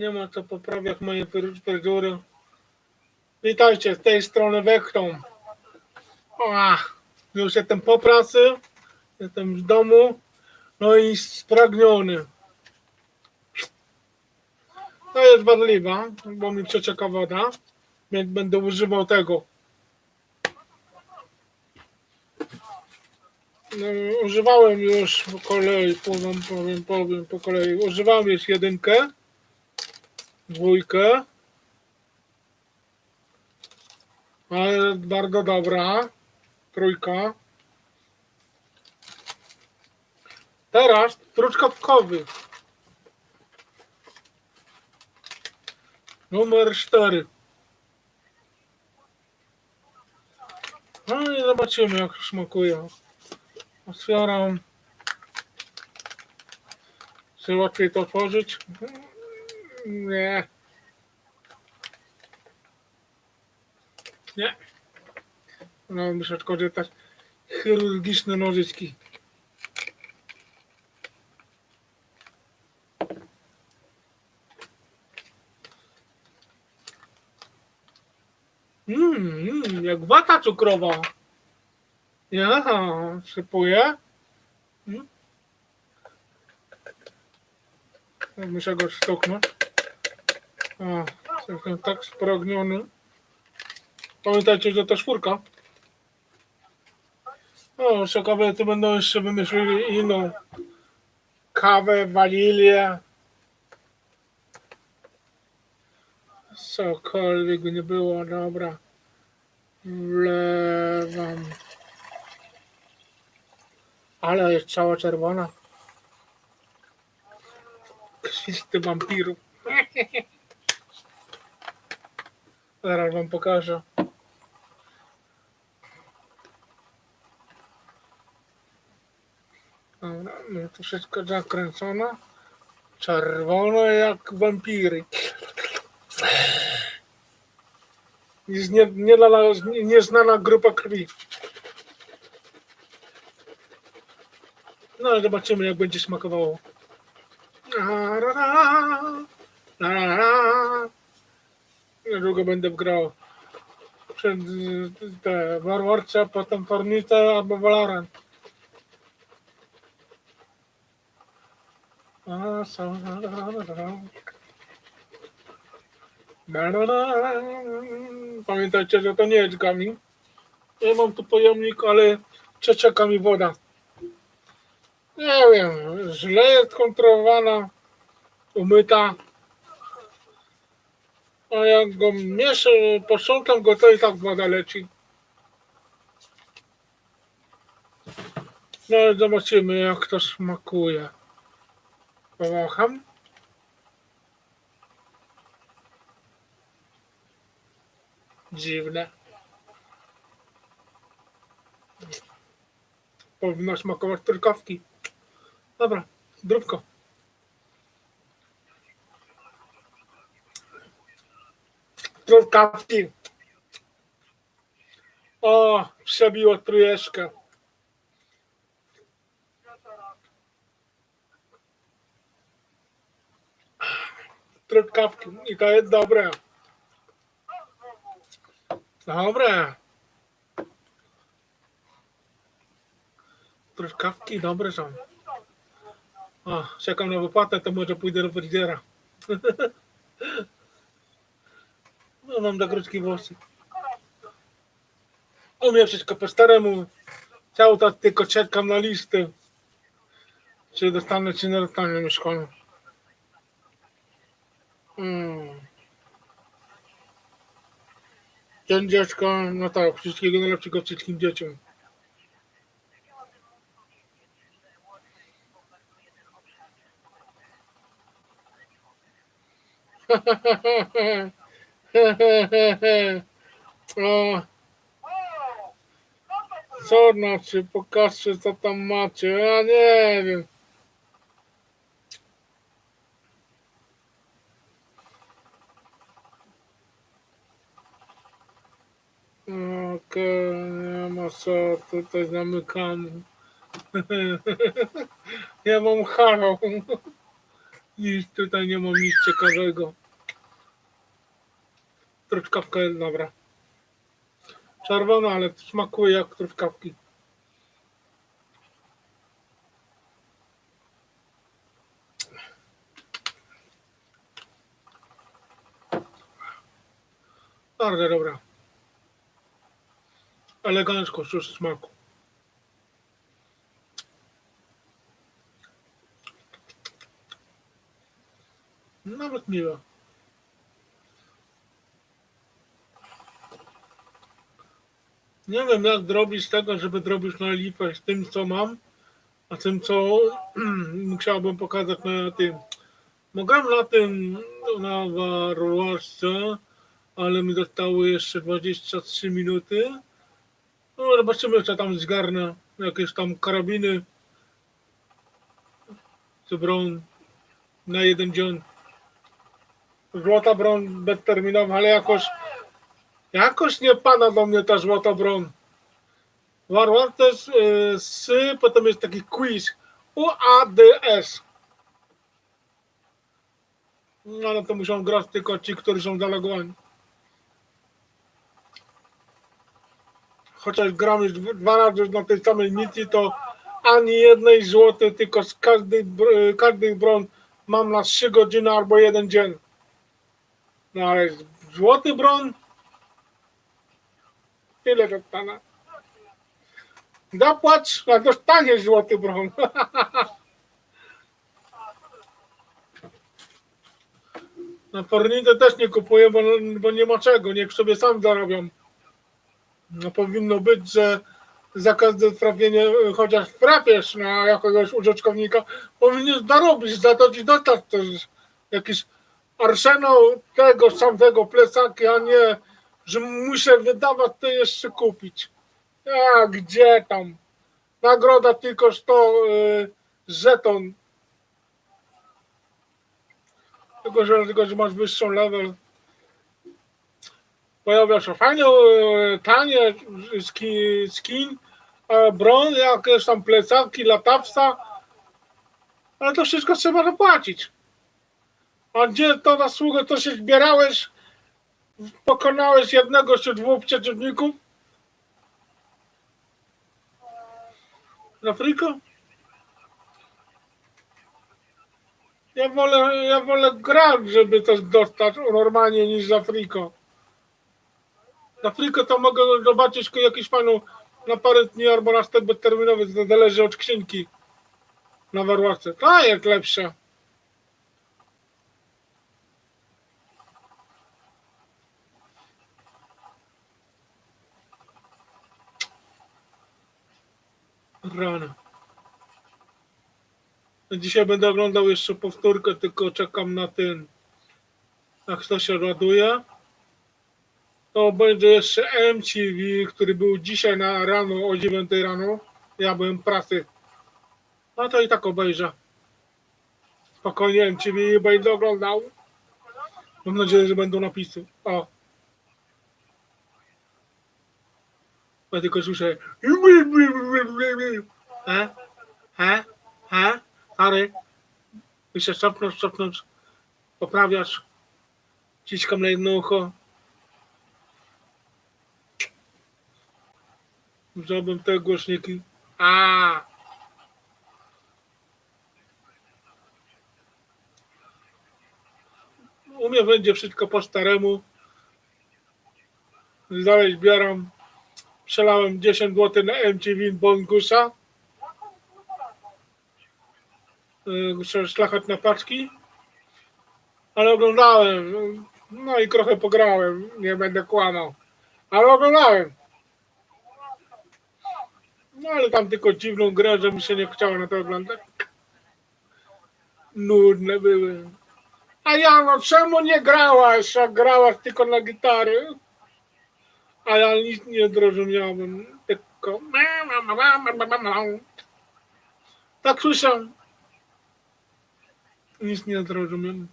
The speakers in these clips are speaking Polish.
Nie ma co poprawiać mojej fry- fryzury. Witajcie, z tej strony. Ach, już jestem po pracy, jestem w domu, no i spragniony. To jest wadliwa, bo mi przecieka woda, więc będę używał tego. No, używałem już po kolei, powiem, powiem, powiem po kolei. Używałem już jedynkę, dwójkę. Ale bardzo dobra. Trójka. Teraz truskawkowy. Numer cztery. No i zobaczymy jak smakuje. Otwieram. Czy łatwiej to otworzyć? Nie. Nie. No, muszę korzystać. Chirurgiczne nożyczki. Mmm, mm, jak wata cukrowa. Ja, sypuję. Mm. Muszę go stuknąć. O, jestem tak spragniony. Pamiętajcie, że to czwórka. O, ciekawe, to będą jeszcze wymyślili inną kawę, wanilię. Cokolwiek nie było, dobra. Wlewam. Ale jest cała czerwona. Krwisty wampirów. Zaraz wam pokażę. Dobra, no to wszystko zakręcone. Czerwone jak wampiry. Nie, nie, nie, nieznana grupa krwi. No ale zobaczymy jak będzie smakowało. La, la, la, la, la. Niedługo będę grał przed y, te Warwarce, potem Fornicę albo Valorant. A. Pamiętajcie, że to nie jest gami. Ja mam tu pojemnik, ale przecieka mi woda. Nie wiem, źle jest kontrolowana, umyta. A jak go mieszam, posprzątam go, to i tak woda leci. No ale zobaczymy, jak to smakuje. Powącham. Dziwne. Powinno smakować trykawki. Dobra, zdrówko. Trykawki. O, przebiło trójeczkę. Trykawki. I to jest dobre. Dobre. Truskawki dobre są. O, czekam na wypłatę, to może pójdę do fryzjera. No, mam do krótkie włosy. Umiem wszystko po staremu. Cały czas tylko czekam na listę. Czy dostanę, czy nie dostanę mieszkania. Mm. Ten dziecko, no tak, wszystkiego najlepszego wszystkim dzieciom. o, co znaczy, pokażcie co tam macie, ja nie wiem. Okej, nie ma co, tutaj zamykamy. Ja mam harą. Nic tutaj nie mam nic ciekawego. Truskawka jest dobra. Czerwona, ale smakuje jak truskawki. Bardzo dobra. Elegancko, czuć smaku. Nawet miła. Nie wiem jak zrobić tego, żeby zrobić na z tym co mam, a tym co chciałbym pokazać na tym. Mogłem na tym na warłaszce, ale mi zostało jeszcze 23 minuty. No zobaczymy co tam zgarnę. Jakieś tam karabiny z broń na jeden dzień. Złota broń bezterminowa, ale jakoś jakoś nie pada do mnie ta złota broń. Warwar to jest y, sy, potem jest taki quiz UADS. No ale to muszą grać tylko ci, którzy są zalegowani. Chociaż gram już dwa razy na tej samej misji, to ani jednej złotej, tylko z każdej, br- każdej bron mam na 3 godziny albo jeden dzień. No ale złoty bron? Ile dostanę? Zapłać, a dostaniesz złoty bron. Na Fornite też nie kupuję, bo, bo nie ma czego, niech sobie sam zarabiam. No powinno być, że za każde trafienie, chociaż trafiesz na jakiegoś użytkownika, powinieneś zarobić, za to ci dostać też jakiś arsenał tego samego plecaki, a nie, że muszę wydawać to jeszcze kupić. A gdzie tam? Nagroda tylko 100 y, żeton. Tylko że, tylko, że masz wyższą level. Pojawia się fajnie, y, tanie skin, skin broń, jakieś tam plecaki, latawca, ale to wszystko trzeba zapłacić. A gdzie to na sługę, to się zbierałeś, pokonałeś jednego czy dwóch przeciwników? Z Afryką? Ja wolę, ja wolę grać, żeby coś dostać normalnie niż z Afryką. Z Afryką to mogę zobaczyć jakiś panu na parę dni albo na stek bezterminowy, to zależy od skrzynki na warławce. Ta jest lepsza. Rano. Dzisiaj będę oglądał jeszcze powtórkę, tylko czekam na ten. Jak to się ładuje. To będzie jeszcze MTV, który był dzisiaj na rano o 9 rano. Ja byłem w pracy. No to i tak obejrzę. Spokojnie MTV będę oglądał. Mam nadzieję, że będą napisy. O. Ja tylko słyszę. He? He? He? Stary? Jeszcze szopnąć, szopnąć. Poprawiasz. Ciskam na jedno ucho. Wziąłbym te głośniki. A. U mnie będzie wszystko po staremu. Dalej zbieram. Przelałem 10 zł na MTV Bongusa. Yy, szlachetne paczki. Ale oglądałem. No i trochę pograłem. Nie będę kłamał. Ale oglądałem. No ale tam tylko dziwną grę, że mi się nie chciało na to oglądać. Nudne były. A ja no czemu nie grałaś, a grałaś tylko na gitary? A ja nic nie zrozumiałem. Tylko tak słyszę. Nic nie zrozumiałem.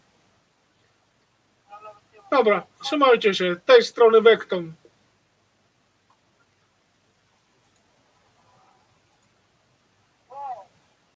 Dobra, trzymajcie się. Tej strony Wekton.